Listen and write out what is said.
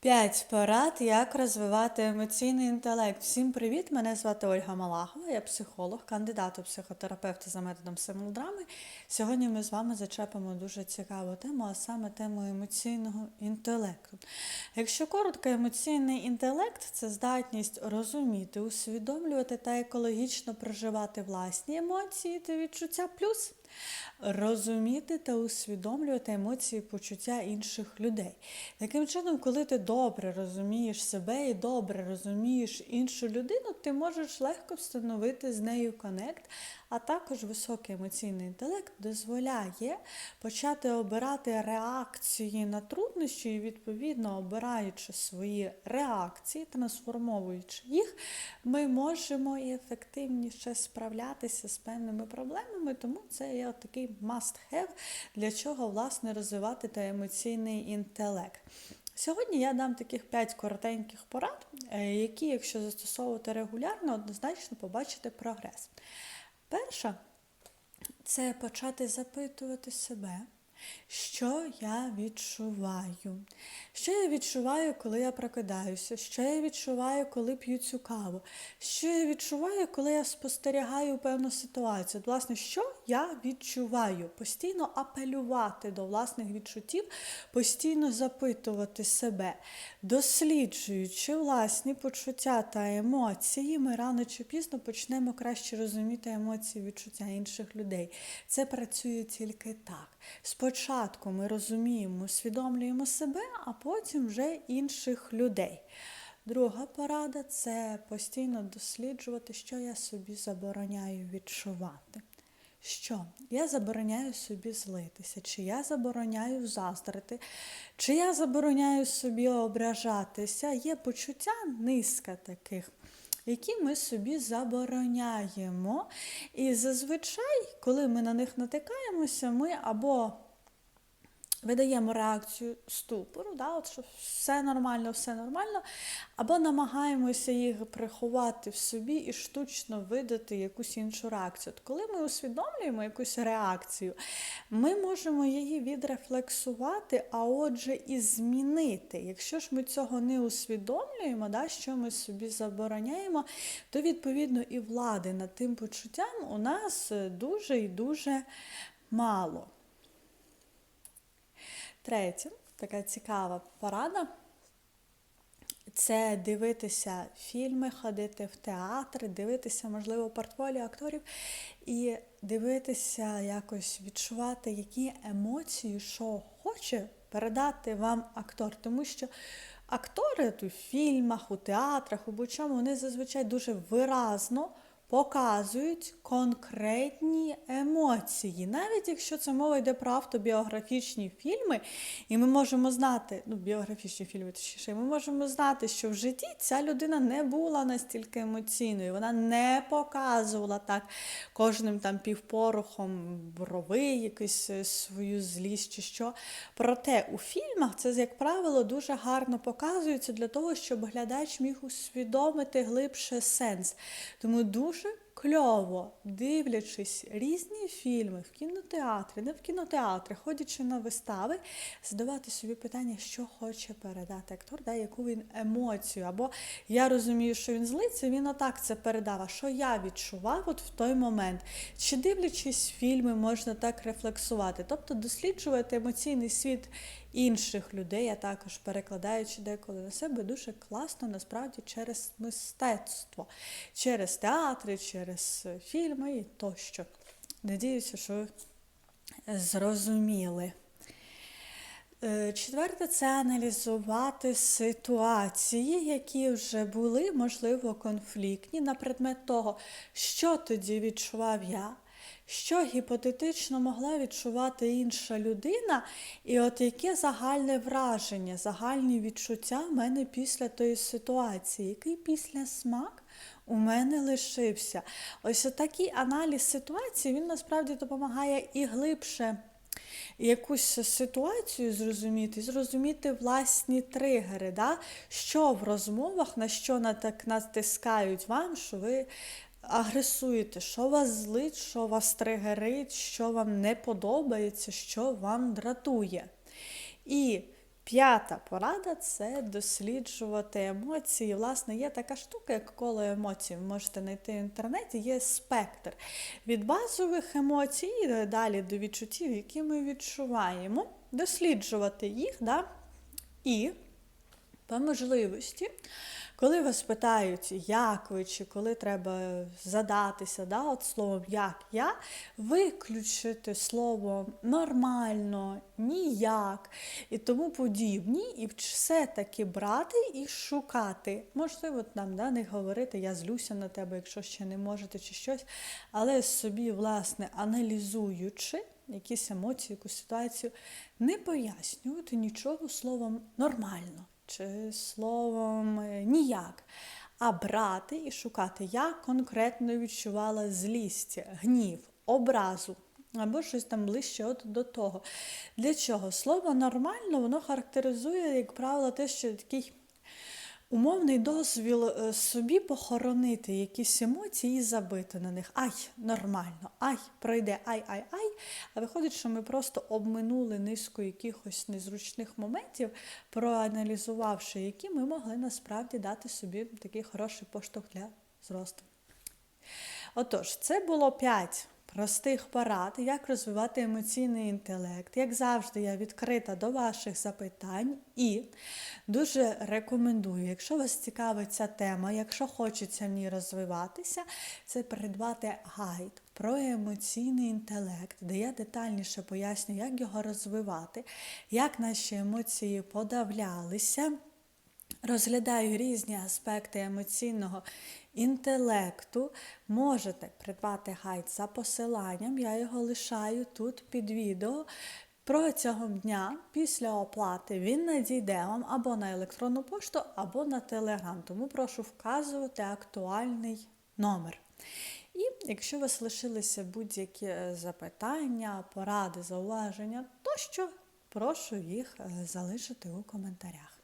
П'ять порад, як розвивати емоційний інтелект. Всім привіт! Мене звати Ольга Малахова, я психолог, кандидат у психотерапевта за методом симулдрами. Сьогодні ми з вами зачепимо дуже цікаву тему, а саме тему емоційного інтелекту. Якщо коротко, емоційний інтелект це здатність розуміти, усвідомлювати та екологічно проживати власні емоції та відчуття плюс. Розуміти та усвідомлювати емоції, почуття інших людей. Таким чином, коли ти добре розумієш себе і добре розумієш іншу людину, ти можеш легко встановити з нею конект, а також високий емоційний інтелект дозволяє почати обирати реакції на труднощі і, відповідно, обираючи свої реакції, трансформовуючи їх, ми можемо і ефективніше справлятися з певними проблемами, тому це є такий must-have, для чого власне розвивати та емоційний інтелект. Сьогодні я дам таких 5 коротеньких порад, е, які, якщо застосовувати регулярно, однозначно побачите прогрес. Перша це почати запитувати себе, що я відчуваю. Що я відчуваю, коли я прокидаюся, що я відчуваю, коли п'ю цю каву, що я відчуваю, коли я спостерігаю певну ситуацію. Власне, що я відчуваю? Постійно апелювати до власних відчуттів, постійно запитувати себе, досліджуючи власні почуття та емоції, ми рано чи пізно почнемо краще розуміти емоції, відчуття інших людей. Це працює тільки так. Спочатку ми розуміємо, усвідомлюємо себе, а потім вже інших людей. Друга порада це постійно досліджувати, що я собі забороняю відчувати. Що я забороняю собі злитися, чи я забороняю заздрити, чи я забороняю собі ображатися. Є почуття низка таких, які ми собі забороняємо. І зазвичай, коли ми на них натикаємося, ми або видаємо реакцію ступору, да, от що все нормально, все нормально, або намагаємося їх приховати в собі і штучно видати якусь іншу реакцію. От коли ми усвідомлюємо якусь реакцію, ми можемо її відрефлексувати, а отже, і змінити. Якщо ж ми цього не усвідомлюємо, да, що ми собі забороняємо, то відповідно і влади над тим почуттям у нас дуже і дуже мало. Третє, така цікава порада. Це дивитися фільми, ходити в театр, дивитися, можливо, портфоліо акторів і дивитися, якось відчувати, які емоції, що хоче передати вам актор. Тому що актори у фільмах, у театрах, у будь-чому, вони зазвичай дуже виразно показують конкретні емоції. Навіть якщо це мова йде про автобіографічні фільми, і ми можемо знати, ну, біографічні фільми, точніше, ми можемо знати, що в житті ця людина не була настільки емоційною, вона не показувала так кожним там півпорохом брови, якусь е, свою злість чи що. Проте у фільмах це, як правило, дуже гарно показується для того, щоб глядач міг усвідомити глибше сенс. Тому дуже кльово, дивлячись різні фільми в кінотеатрі, не в кінотеатрі, ходячи на вистави, задавати собі питання, що хоче передати актор, да, яку він емоцію. Або я розумію, що він злиться, він отак це передав. А що я відчував от в той момент? Чи дивлячись фільми, можна так рефлексувати? Тобто досліджувати емоційний світ інших людей, а також перекладаючи деколи на себе, дуже класно насправді через мистецтво, через театри, через фільми і тощо. Надіюся, що ви зрозуміли. Е, четверте це аналізувати ситуації, які вже були, можливо, конфліктні на предмет того, що тоді відчував я, що гіпотетично могла відчувати інша людина, і от яке загальне враження, загальні відчуття в мене після тої ситуації, який після смак у мене лишився. Ось такий аналіз ситуації він насправді допомагає і глибше. Якусь ситуацію зрозуміти, зрозуміти власні тригери, да? що в розмовах, на що натискають вам, що ви агресуєте, що вас злить, що вас тригерить, що вам не подобається, що вам дратує. І П'ята порада це досліджувати емоції. Власне, є така штука, як коло емоцій. Ви можете знайти в інтернеті, є спектр від базових емоцій і далі до відчуттів, які ми відчуваємо, досліджувати їх, да? і по можливості, коли вас питають, як ви, чи коли треба задатися, да, от словом як я, виключити слово нормально, ніяк і тому подібні, і все-таки брати і шукати. Можливо, нам да, не говорити, я злюся на тебе, якщо ще не можете, чи щось, але собі, власне, аналізуючи якісь емоції, якусь ситуацію, не пояснювати нічого словом нормально чи словом е, ніяк, а брати і шукати, я конкретно відчувала злість, гнів, образу. Або щось там ближче от до того. Для чого? Слово нормально, воно характеризує, як правило, те, що такий умовний дозвіл е, собі похоронити якісь емоції і забити на них. Ай, нормально, ай, пройде, ай, ай, ай. А виходить, що ми просто обминули низку якихось незручних моментів, проаналізувавши, які ми могли насправді дати собі такий хороший поштовх для зросту. Отож, це було 5 простих порад, як розвивати емоційний інтелект. Як завжди, я відкрита до ваших запитань і дуже рекомендую, якщо вас цікавить ця тема, якщо хочеться в ній розвиватися, це придбати гайд про емоційний інтелект, де я детальніше поясню, як його розвивати, як наші емоції подавлялися. Розглядаю різні аспекти емоційного інтелекту. Можете придбати гайд за посиланням, я його лишаю тут під відео. Протягом дня після оплати він надійде вам або на електронну пошту, або на телеграм. Тому прошу вказувати актуальний номер. І якщо у вас лишилися будь-які запитання, поради, зауваження, тощо прошу їх залишити у коментарях.